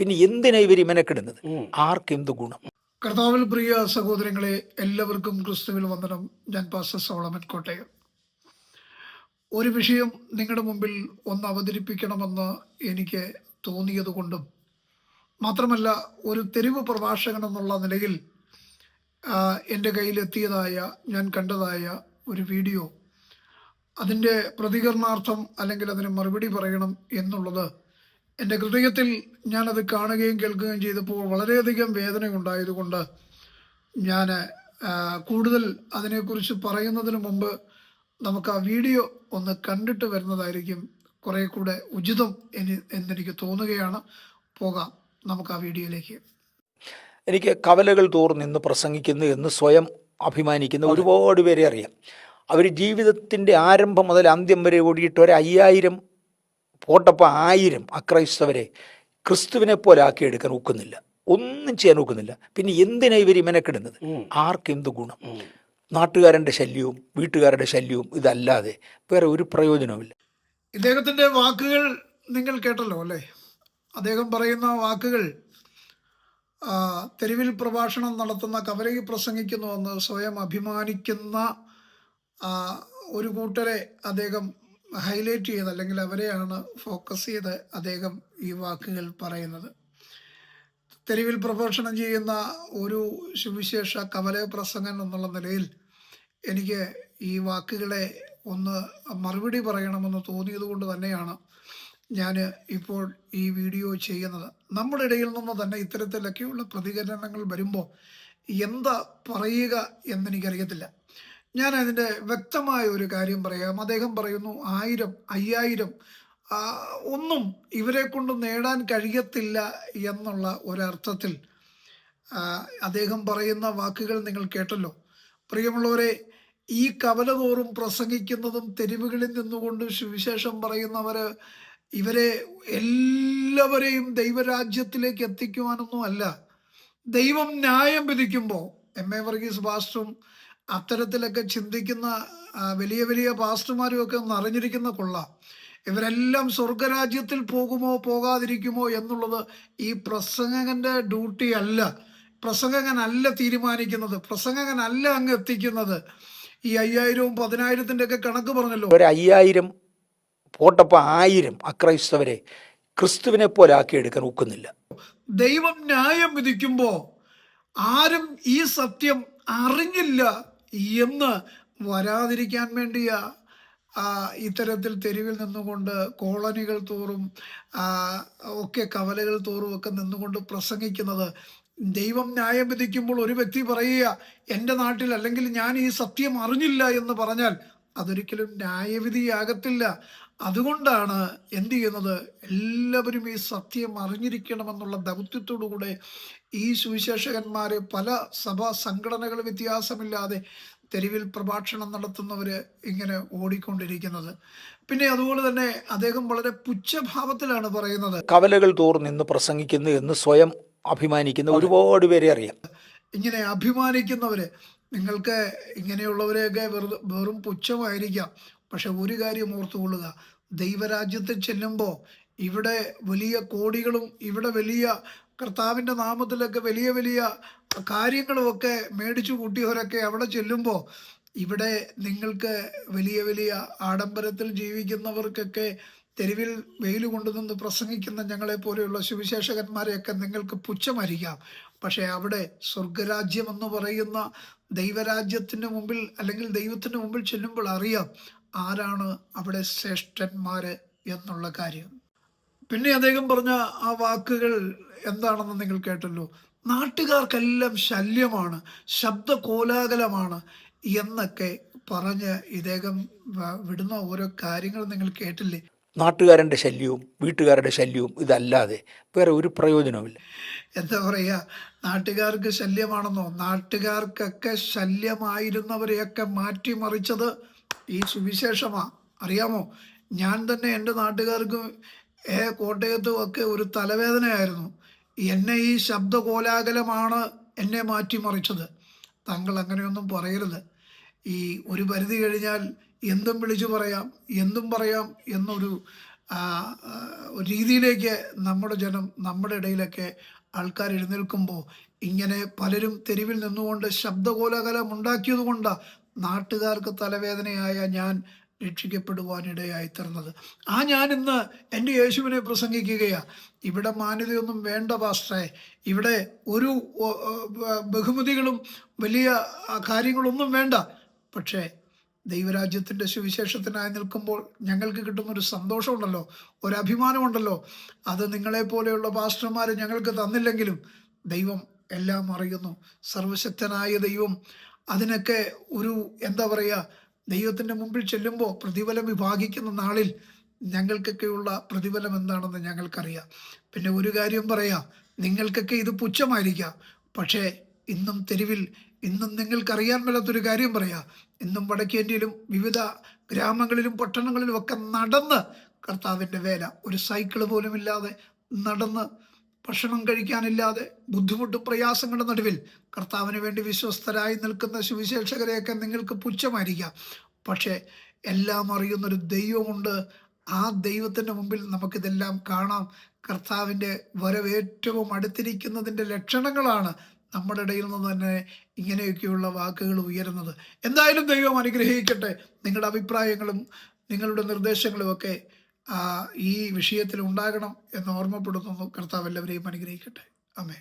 പിന്നെ എന്തിനാ ഇവർ ആർക്കും ആർക്കെന്ത് ഗുണം? കർത്താവിൽ പ്രിയ സഹോദരങ്ങളെ എല്ലാവർക്കും ക്രിസ്തുവിൽ വന്ദനം. ഞാൻ പാസ്റ്റർ സോളമൻ കോട്ടയം. ഒരു വിഷയം നിങ്ങളുടെ മുമ്പിൽ ഒന്ന് അവതരിപ്പിക്കണമെന്ന് എനിക്ക് തോന്നിയത് കൊണ്ടും മാത്രമല്ല ഒരു തെരുവ് പ്രഭാഷകൻ എന്നുള്ള നിലയിൽ എന്റെ കയ്യിലെത്തിയതായ ഞാൻ കണ്ടതായ ഒരു വീഡിയോ. അതിന്റെ പ്രതികരണാർത്ഥം അല്ലെങ്കിൽ അതിന് മറുപടി പറയണം എന്നുള്ളത് എന്റെ ഹൃദയത്തിൽ ഞാനത് കാണുകയും കേൾക്കുകയും ചെയ്തപ്പോൾ വളരെയധികം വേദനയുണ്ടായതുകൊണ്ട് ഞാൻ കൂടുതൽ അതിനെക്കുറിച്ച് പറയുന്നതിന് മുമ്പ് നമുക്ക് ആ വീഡിയോ ഒന്ന് കണ്ടിട്ട് വരുന്നതായിരിക്കും. കുറേ കൂടെ ഉചിതം എന്ന് എന്നെനിക്ക് തോന്നുകയാണ്. പോകാം നമുക്ക് ആ വീഡിയോയിലേക്ക്. എനിക്ക് കവലകൾ തോറും നിന്ന് പ്രസംഗിക്കുന്നു എന്ന് സ്വയം അഭിമാനിക്കുന്ന. ഒരുപാട് പേരെ അറിയാം. അവർ ജീവിതത്തിന്റെ ആരംഭം മുതൽ അന്ത്യം വരെ ഓടിയിട്ട് ഒരു അയ്യായിരം പോട്ടപ്പോൾ ആയിരം അക്രൈസ്തവരെ ക്രിസ്തുവിനെ പോലെ ആക്കി എടുക്കാൻ ഒക്കുന്നില്ല. ഒന്നും ചെയ്യാൻ ഒക്കുന്നില്ല. പിന്നെ എന്തിനാ ഇവർ ഇമനക്കിടുന്നത് ആർക്കെന്ത് ഗുണം? നാട്ടുകാരന്റെ ശല്യവും വീട്ടുകാരുടെ ശല്യവും ഇതല്ലാതെ വേറെ ഒരു പ്രയോജനവുമില്ല ഇദ്ദേഹത്തിന്റെ വാക്കുകൾ നിങ്ങൾ കേട്ടല്ലോ അല്ലേ? അദ്ദേഹം പറയുന്ന വാക്കുകൾ തെരുവിൽ പ്രഭാഷണം നടത്തുന്ന കവലയിൽ പ്രസംഗിക്കുന്നുവെന്ന് സ്വയം അഭിമാനിക്കുന്ന ഒരു കൂട്ടരെ അദ്ദേഹം ഹൈലൈറ്റ് ചെയ്ത് അല്ലെങ്കിൽ അവരെയാണ് ഫോക്കസ് ചെയ്ത് അദ്ദേഹം ഈ വാക്കുകൾ പറയുന്നത്. തെരുവിൽ പ്രഭാഷണം ചെയ്യുന്ന ഒരു സുവിശേഷ കവല പ്രസംഗൻ എന്നുള്ള നിലയിൽ എനിക്ക് ഈ വാക്കുകളെ ഒന്ന് മറുപടി പറയണമെന്ന് തോന്നിയത് കൊണ്ട് തന്നെയാണ് ഞാൻ ഇപ്പോൾ ഈ വീഡിയോ ചെയ്യുന്നത്. നമ്മുടെ ഇടയിൽ നിന്ന് തന്നെ ഇത്തരത്തിലൊക്കെയുള്ള പ്രതികരണങ്ങൾ വരുമ്പോൾ എന്താ പറയുക എന്നെനിക്കറിയത്തില്ല. ഞാൻ അതിന്റെ വ്യക്തമായ ഒരു കാര്യം പറയാം. അദ്ദേഹം പറയുന്നു ആയിരം അയ്യായിരം ഒന്നും ഇവരെ കൊണ്ട് നേടാൻ കഴിയത്തില്ല എന്നുള്ള ഒരർത്ഥത്തിൽ അദ്ദേഹം പറയുന്ന വാക്കുകൾ നിങ്ങൾ കേട്ടല്ലോ. പ്രിയമുള്ളവരെ ഈ കവലതോറും പ്രസംഗിക്കുന്നതും തെരുവുകളിൽ നിന്നുകൊണ്ട് സുവിശേഷം പറയുന്നവര് ഇവരെ എല്ലാവരെയും ദൈവരാജ്യത്തിലേക്ക് എത്തിക്കുവാനൊന്നും അല്ല. ദൈവം ന്യായം വിധിക്കുമ്പോൾ എം. എ. വർഗീസ് പാസ്റ്ററും അത്തരത്തിലൊക്കെ ചിന്തിക്കുന്ന വലിയ വലിയ പാസ്റ്റർമാരും ഒക്കെ ഒന്ന് അറിഞ്ഞിരിക്കുന്ന കൊള്ളാം. ഇവരെല്ലാം സ്വർഗരാജ്യത്തിൽ പോകുമോ പോകാതിരിക്കുമോ എന്നുള്ളത് ഈ പ്രസംഗകന്റെ ഡ്യൂട്ടി അല്ല. പ്രസംഗകനല്ല തീരുമാനിക്കുന്നത് പ്രസംഗകനല്ല അങ്ങ് എത്തിക്കുന്നത്. ഈ അയ്യായിരവും പതിനായിരത്തിന്റെ ഒക്കെ കണക്ക് പറഞ്ഞല്ലോ. ഒരു അയ്യായിരം പോട്ടപ്പോൾ ആയിരം അക്രൈസ്തവരെ ക്രിസ്തുവിനെ പോലെ ആക്കി എടുക്കാൻ ഒക്കുന്നില്ല. ദൈവം ന്യായം വിധിക്കുമ്പോൾ ആരും ഈ സത്യം അറിഞ്ഞില്ല. എന്ന് വരാതിരിക്കാൻ വേണ്ടിയ ഇത്തരത്തിൽ തെരുവിൽ നിന്നുകൊണ്ട് കോളനികൾ തോറും ഒക്കെ കവലകൾ തോറും ഒക്കെ നിന്നുകൊണ്ട് പ്രസംഗിക്കുന്നത്. ദൈവം ന്യായം വിധിക്കുമ്പോൾ ഒരു വ്യക്തി പറയുക എന്റെ നാട്ടിൽ അല്ലെങ്കിൽ ഞാൻ ഈ സത്യം അറിഞ്ഞില്ല എന്ന് പറഞ്ഞാൽ അതൊരിക്കലും ന്യായവിധിയാകത്തില്ല. അതുകൊണ്ടാണ് എന്തു ചെയ്യുന്നത്? എല്ലാവരും ഈ സത്യം അറിഞ്ഞിരിക്കണമെന്നുള്ള ദൗത്യത്തോടു കൂടെ ഈ സുവിശേഷകന്മാരെ പല സഭാ സംഘടനകൾ വ്യത്യാസമില്ലാതെ തെരുവിൽ പ്രഭാഷണം നടത്തുന്നവർ ഇങ്ങനെ ഓടിക്കൊണ്ടിരിക്കുന്നത്. പിന്നെ അതുപോലെ തന്നെ അദ്ദേഹം വളരെ പുച്ഛഭാവത്തിലാണ് പറയുന്നത്. കവലകൾ തോർന്നിന്ന് നിന്ന് പ്രസംഗിക്കുന്നു എന്ന് സ്വയം അഭിമാനിക്കുന്ന. ഒരുപാട് പേരെ അറിയാം. ഇങ്ങനെ അഭിമാനിക്കുന്നവര് നിങ്ങൾക്ക് ഇങ്ങനെയുള്ളവരെയൊക്കെ വെറുതെ വെറും പുച്ഛമായിരിക്കാം. പക്ഷെ ഒരു കാര്യം ഓർത്തുകൊള്ളുക. ദൈവരാജ്യത്തിൽ ചെല്ലുമ്പോൾ ഇവിടെ വലിയ കോടികളും ഇവിടെ വലിയ കർത്താവിന്റെ നാമത്തിലൊക്കെ വലിയ വലിയ കാര്യങ്ങളുമൊക്കെ മേടിച്ചു കൂട്ടിയവരൊക്കെ അവിടെ ചെല്ലുമ്പോൾ ഇവിടെ നിങ്ങൾക്ക് വലിയ വലിയ ആഡംബരത്തിൽ ജീവിക്കുന്നവർക്കൊക്കെ തെരുവിൽ വെയിൽ കൊണ്ടുനിന്ന് പ്രസംഗിക്കുന്ന ഞങ്ങളെ പോലെയുള്ള സുവിശേഷകന്മാരെയൊക്കെ നിങ്ങൾക്ക് പുച്ഛമായിരിക്കാം. പക്ഷേ അവിടെ സ്വർഗരാജ്യം എന്ന് പറയുന്ന ദൈവരാജ്യത്തിന് മുമ്പിൽ അല്ലെങ്കിൽ ദൈവത്തിന് മുമ്പിൽ ചെല്ലുമ്പോൾ അറിയാം ആരാണ് അവിടെ ശ്രേഷ്ഠന്മാര് എന്നുള്ള കാര്യം. പിന്നെ അദ്ദേഹം പറഞ്ഞ ആ വാക്കുകൾ എന്താണെന്ന് നിങ്ങൾ കേട്ടല്ലോ. നാട്ടുകാർക്കെല്ലാം ശല്യമാണ് ശബ്ദ കോലാഹലമാണ് എന്നൊക്കെ പറഞ്ഞ് ഇദ്ദേഹം വിടുന്ന ഓരോ കാര്യങ്ങൾ നിങ്ങൾ കേട്ടില്ലേ? നാട്ടുകാരന്റെ ശല്യവും വീട്ടുകാരുടെ ശല്യവും ഇതല്ലാതെ വേറെ ഒരു പ്രയോജനവുമില്ല. എന്താ പറയുക നാട്ടുകാർക്ക് ശല്യമാണെന്നോ നാട്ടുകാർക്കൊക്കെ ശല്യമായിരുന്നവരെയൊക്കെ മാറ്റിമറിച്ചത് ഈ സുവിശേഷമാ. അറിയാമോ? ഞാൻ തന്നെ എന്റെ നാട്ടുകാർക്ക് ഏ കോട്ടയത്തും ഒക്കെ ഒരു തലവേദനയായിരുന്നു. എന്നെ ഈ ശബ്ദ കോലാഹലമാണ് എന്നെ മാറ്റിമറിച്ചത്. താങ്കൾ അങ്ങനെയൊന്നും പറയരുത്. ഈ ഒരു പരിധി കഴിഞ്ഞാൽ എന്തും വിളിച്ചു പറയാം എന്തും പറയാം എന്നൊരു രീതിയിലേക്ക് നമ്മുടെ ജനം നമ്മുടെ ഇടയിലൊക്കെ ആൾക്കാർ എഴുന്നേൽക്കുമ്പോൾ ഇങ്ങനെ പലരും തെരുവിൽ നിന്നുകൊണ്ട് ശബ്ദകോലാകലം ഉണ്ടാക്കിയത് നാട്ടുകാർക്ക് തലവേദനയായ ഞാൻ രക്ഷിക്കപ്പെടുവാനിടയായി ആ ഞാൻ ഇന്ന് എന്റെ യേശുവിനെ പ്രസംഗിക്കുകയാ. ഇവിടെ മാന്യതയൊന്നും വേണ്ട പാസ്റ്ററെ. ഇവിടെ ഒരു ബഹുമതികളും വലിയ കാര്യങ്ങളൊന്നും വേണ്ട. പക്ഷേ ദൈവരാജ്യത്തിന്റെ സുവിശേഷത്തിനായി നിൽക്കുമ്പോൾ ഞങ്ങൾക്ക് കിട്ടുന്ന ഒരു സന്തോഷമുണ്ടല്ലോ ഒരു അഭിമാനമുണ്ടല്ലോ. അത് നിങ്ങളെപ്പോലെയുള്ള പാസ്റ്റർമാർ ഞങ്ങൾക്ക് തന്നില്ലെങ്കിലും ദൈവം എല്ലാം അറിയുന്നു. സർവശക്തനായ ദൈവം അതിനൊക്കെ ഒരു എന്താ പറയുക ദൈവത്തിന്റെ മുമ്പിൽ ചെല്ലുമ്പോൾ പ്രതിഫലം വിഭാഗിക്കുന്ന നാളിൽ ഞങ്ങൾക്കൊക്കെയുള്ള പ്രതിഫലം എന്താണെന്ന് ഞങ്ങൾക്കറിയാം. പിന്നെ ഒരു കാര്യം പറയാം നിങ്ങൾക്കൊക്കെ ഇത് പുച്ഛമായിരിക്കാം. പക്ഷേ ഇന്നും തെരുവിൽ ഇന്നും നിങ്ങൾക്കറിയാൻ മേലാത്തൊരു കാര്യം പറയാം ഇന്നും വടക്കേന്ത്യയിലും വിവിധ ഗ്രാമങ്ങളിലും പട്ടണങ്ങളിലും ഒക്കെ നടന്ന് കർത്താവിന്റെ വേല ഒരു സൈക്കിൾ പോലും ഇല്ലാതെ നടന്ന് ഭക്ഷണം കഴിക്കാനില്ലാതെ ബുദ്ധിമുട്ട് പ്രയാസങ്ങളുടെ നടുവിൽ കർത്താവിന് വേണ്ടി വിശ്വസ്തരായി നിൽക്കുന്ന സുവിശേഷകരെയൊക്കെ നിങ്ങൾക്ക് പുച്ഛമായിരിക്കാം. പക്ഷേ എല്ലാം അറിയുന്നൊരു ദൈവമുണ്ട്. ആ ദൈവത്തിന്റെ മുമ്പിൽ നമുക്കിതെല്ലാം കാണാം. കർത്താവിന്റെ വരവേറ്റവും അടുത്തിരിക്കുന്നതിന്റെ ലക്ഷണങ്ങളാണ് നമ്മുടെ ഇടയിൽ നിന്ന് തന്നെ ഇങ്ങനെയൊക്കെയുള്ള വാക്കുകൾ ഉയരുന്നത്. എന്തായാലും ദൈവം അനുഗ്രഹിക്കട്ടെ. നിങ്ങളുടെ അഭിപ്രായങ്ങളും നിങ്ങളുടെ നിർദ്ദേശങ്ങളും ഒക്കെ ആ, ഈ വിഷയത്തിൽ ഉണ്ടാകണം എന്ന് ഓർമ്മപ്പെടുത്തുന്നു. കർത്താവ് എല്ലാവരെയും അനുഗ്രഹിക്കട്ടെ. അമേ